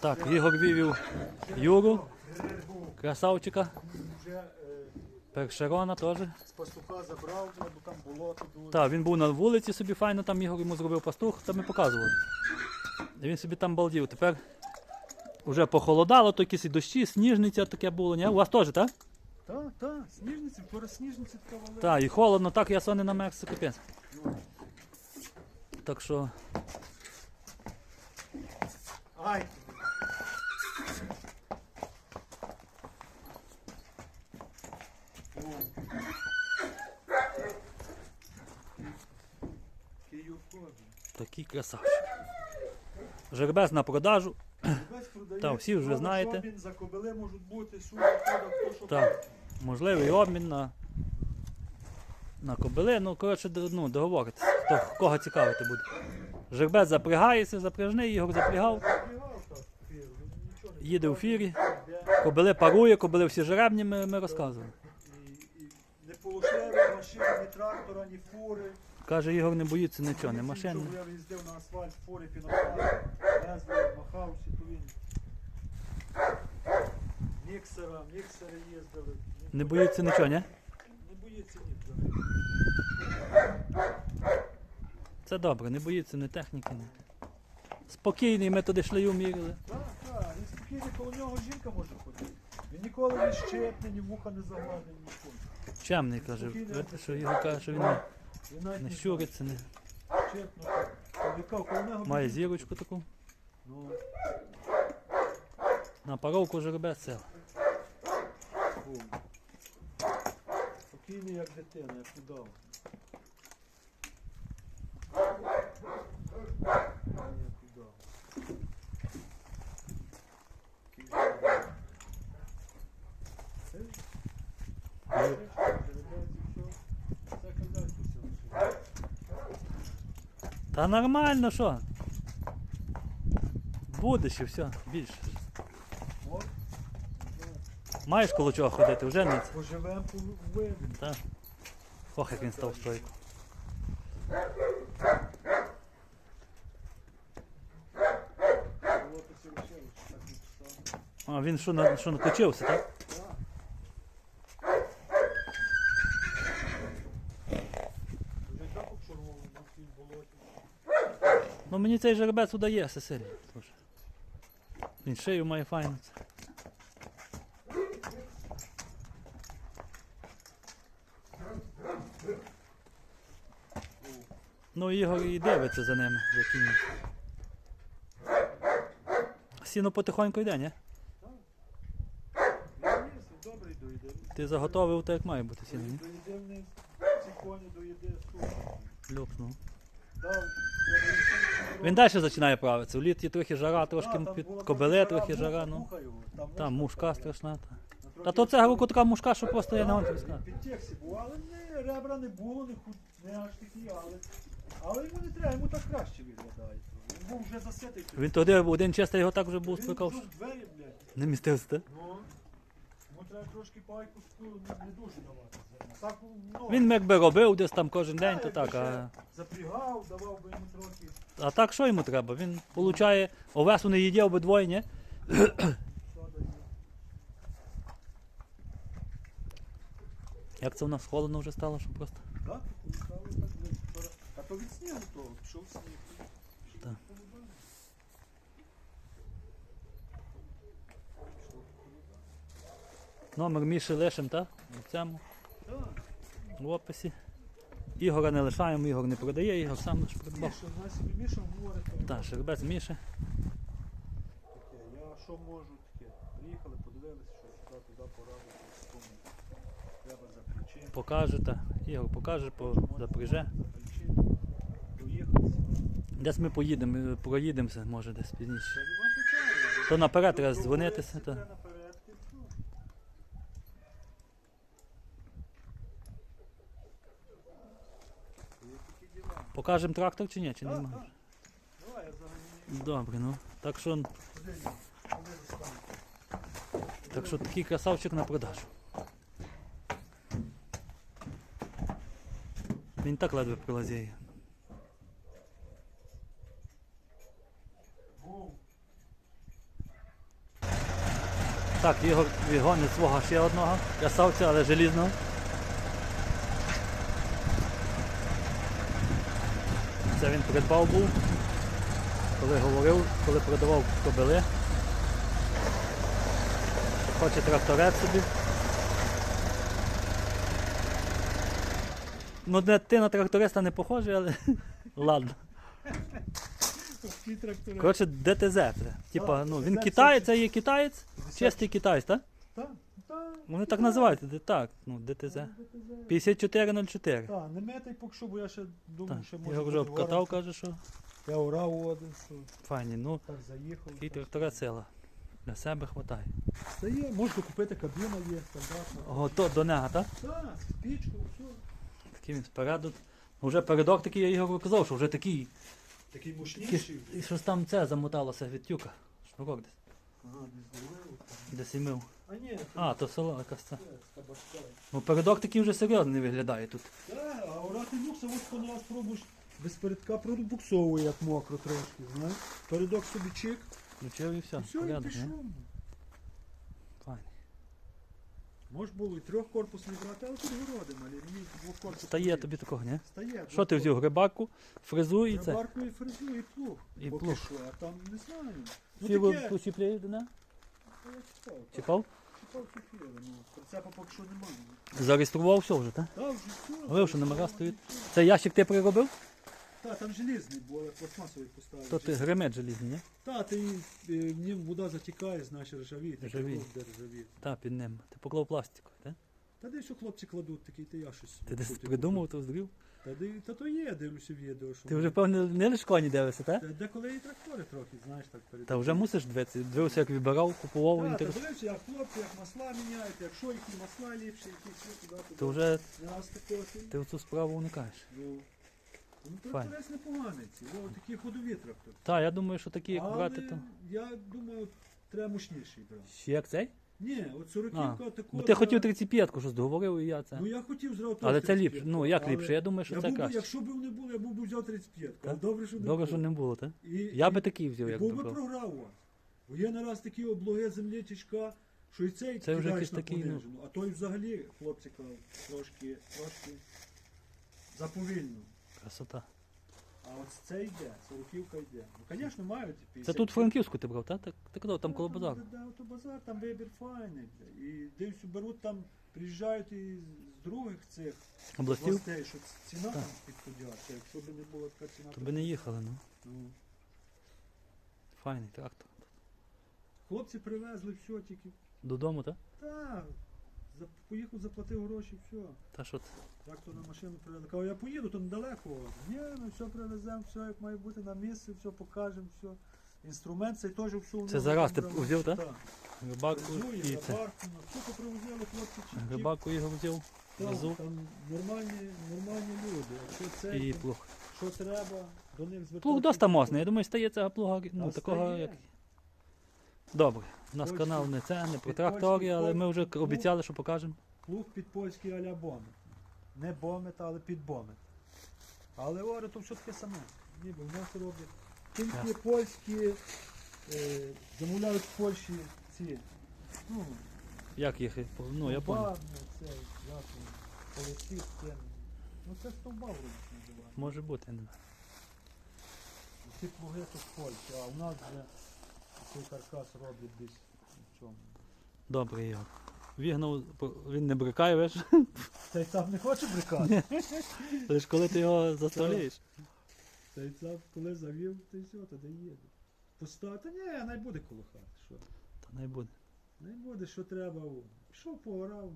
Так, Ігор вивів Юру, красавчика, першерона теж. з пастуха забрав, бо там дуже. Так, він був на вулиці собі файно, там Ігор йому зробив пастух, це ми показували. І він собі там балдів. Тепер вже похолодало, то якісь і дощі, сніжниця таке було, ні? У вас теж, так? Так, так, сніжниці, вчора сніжниці така велика. Так, і холодно, так я сони намерз, це капець. Так що, Ай! Такий красавчик. Жеребець на продажу. Весь продає. Та, всі вже знаєте. обмін За кобили можуть бути, суди, хто що Так, можливий обмін на, на кобили. Ну, коротше, ну, договоритися. Хто кого цікавити буде. Жеребець запрягається, запряжний, Ігор запрягав, їде у фірі. Кобили парує, кобили всі жеребні, ми, ми розказували. І, і не полошили машини, ні трактора, ні фури. Каже, Ігор не боїться нічого, не машин. Я їздив на асфальт, фури, пінопласт, лезли, махався, то він. Міксера, міксери їздили. Не боїться нічого, ні? Не боїться ні. Це добре, не боїться ні техніки, ні. Спокійний, ми туди шлею мірили. Так, так, він спокійний, коло нього жінка може ходити. Він ніколи не щепне, ні вуха не загладить, ніколи. Чемний, каже. Що його каже, що він не, не щуриться, не. Має зірочку таку. На паровку жеребець сел. Спокійний, як дитина, як удав. Як удав. Який жеребець. Це ж жеребець і все. Це хазяйство все лише. Та нормально, що? Буде ще все, більше. Маєш коло чого ходити, вже не. Поживемо, вийдемо. Та. Ох, як він став стойку. Так. А він що, на, що накочився, так? Вже і так обшарували на цій болоті. Ну мені цей жеребець удає, Сесилі. Слушай. Він шию має файну. Ну Ігор і дивиться за ними, за кінь. Сіно потихоньку йде, ні? Добрий доїде. Ти заготовив так, як має бути сіно, ні? Доїде вниз, ці коні доїде супер. Люкс, ну. Дав. Він далі починає правитися. В літі трохи жара, трошки під кобеле, трохи жара, ну. Там мушка страшна. Та, та то це говорю, така мушка, що просто я не можу сказати. Під тексі був, але не, ребра не було, не, худ, не аж такі, але. Але йому не треба, йому так краще виглядає. Він був вже заситий. Він тоді один чистий його так вже був Він спекав, двері, блядь. не містився. та? Ну, йому треба трошки пайку не, не дуже давати. Так, ну, Він якби робив десь там кожен день, то так. А, Запрягав, давав би йому трохи. А так що йому треба? Він получає овесу не їде обидвоє, ні? Як це в нас холодно вже стало, що просто. Так, стало так. А то від снігу того, пішов сніг. Так. Номер Міші лишим, так? В цьому в описі. Ігора не лишаємо, Ігор не продає, Ігор сам лиш придбав. Міша, Міша говорить. Так, жеребець Міші. таке. Я що можу таке? Приїхали, подивилися, що сюди, туди порадити, треба заключити. Покаже, та. Ігор покаже, по, запряже. Десь ми поїдемо, проїдемося, може десь пізніше. То наперед треба дзвонитися. до Та. Олесі наперед, і все. Є такі діла. Покажемо трактор чи ні? Чи Так, нема? Давай, я взагалі Добре, ну. Так що, так що такий красавчик на продажу. Він так ледве прилазяє. Так, Ігор відгонить свого ще одного красавця, але желізного. Це він придбав був, коли говорив, коли продавав кобили. Хоче тракторець собі. Ну, ти на тракториста не похожий, але ладно. Коротше, ДТЗ. Типа, ну, він китаєць, це це є китаєць, чистий китаєць? Так, так. Вони так називають, де- так, ну, ДТЗ. 5404. Так, не метай поки що, бо я ще думаю, що може я вже бути обкатав, ворог. каже, що Я орав один, що файні. Ну, так заїхав. такий так. трактора сила. Для себе хватає. Це є, можна купити кабіна є, стандартна. Ого, то до нього, так? Так, спічку, все. Такий він спереду. Вже передок такий, я Ігору казав, що вже такий. Такий мощніший. і щось там це замоталося від тюка. Шнурок десь. Ага, не зловив. Десь і мив. А ні, А, то село якась це. це з кабачка. Ну передок такий вже серйозний виглядає тут. Так, а орати люкса, ось коли раз пробуєш без передка пробуксовує, як мокро трошки, знаєш. Передок собі чик, Включив і все. і все, і порядок, пішов. не? Може було і трьохкорпусний брати, але тут городи малі, мені двохкорпусний. Стає тобі такого, ні? Стає. Що ти взяв? Грибаку, фрезу і це. Барку і фрезу, і плуг. І Поки плуг. що, а там не знаю. Ну Всі таке, я так, Чіпав? читав чіпіли, ну, прицепа поки що немає. Зареєстрував все вже, так? Так, вже все. Ви що, номера стоїть? Це ящик ти приробив? Так, там желізний, бо я пластмасовий поставив. То ти гремет желізний, ні? Так, ти е, в нім вода затікає, знаєш, ржавіє, такий Ржавіє. лоб, де ржавіє. Та, під ним. Ти поклав пластику, так? Та де що хлопці кладуть, такий, ти я щось. Ти десь придумав, то здрів. Та, та то є, дивлюся відео, що. Ти вже, певне, не лише коні дивишся, так? Та Деколи і трактори трохи, знаєш, так перед. Та вже мусиш дивитися. Дивився, як вибирав, купував та інтерес. дивився, як хлопці, як масла міняють, як що, які масла ліпші, які все туди, туди. Ти вже Не раз такого ти. ти в цю справу уникаєш. Ну, ну тракторець непоганий, ці, о, такі ходові трактори. Так, я думаю, що такі, як брати, то. я думаю, треба мощніший брати. Ще як цей? Ні, от А, сороківка такого. Бо ти хотів 35-ку, щось договорив, і я це. Ну я хотів зразу Але це 35, ліпше. Ну як але ліпше? Я думаю, що я це був би, краще. Якщо б не було, я був би взяв 35. Але Так? добре, що не Добре, було. що не було, так? І, Я і- би такий взяв, і як був би програв у вас. Бо є нараз такі облоги землі тічка, що і цей Це вже кидаєш якийсь на такий, ну. понижену, а той взагалі, хлопці кажуть, трошки, трошки заповільно. Красота. А от це йде, сороківка йде. Ну, звісно, мають 50. Це тут Франківську ти брав, так? Так, так, там Та, коло базару. Да, да, то базар, там вибір файний. бля. І дивлюсь, беруть там, приїжджають і з других цих Областів? областей, що ціна Так. там підходяща. Якщо б не була така ціна, То би не їхали, ну. Ну, Файний трактор. Хлопці привезли все тільки. Додому, так? Так, за, поїхав, заплатив гроші, все. Та що ти? Трактор на машину привезли. Кажу, я поїду, то недалеко. Ні, ну все привеземо, все як має бути на місці, все покажемо, все. Інструмент цей теж все. у Це нього зараз ти забрали. взяв, так? Так. Фрезує, і це. забарку, ну, все попривозили хлопці. Грибаку його взяв, Так, везу Там нормальні, нормальні люди. Якщо це, і то плуг. що треба, до них звертатися. Плуг доста мосний, я думаю, стає цього плуга, ну, такого як. Добре. У нас Польський- канал не це, не про під трактори, але ми вже плуг. обіцяли, що покажемо. Плуг під польський аля бомет. Не бомет, але під бомет. Але говорю, то все таке саме. Ніби в нас роблять. Тільки польські е, замовляють в Польщі ці. Ну, Як їх? Ну, я понял. бабни, це, як вони, це. Ну це стовба вроді називає. Може бути, не знаю. Ці плуги тут в Польщі, а в нас вже цей каркас роблять десь в чому. Добре, його. Вігнав, він не брикає, виш? Цей цап не хоче брикати? Лиш коли ти його заставляєш. Цей цап, коли завів, ти все, тоді їде. Пуста, та ні, най буде коло хати, що. Та не буде. Не буде, що треба. Пішов, пограв,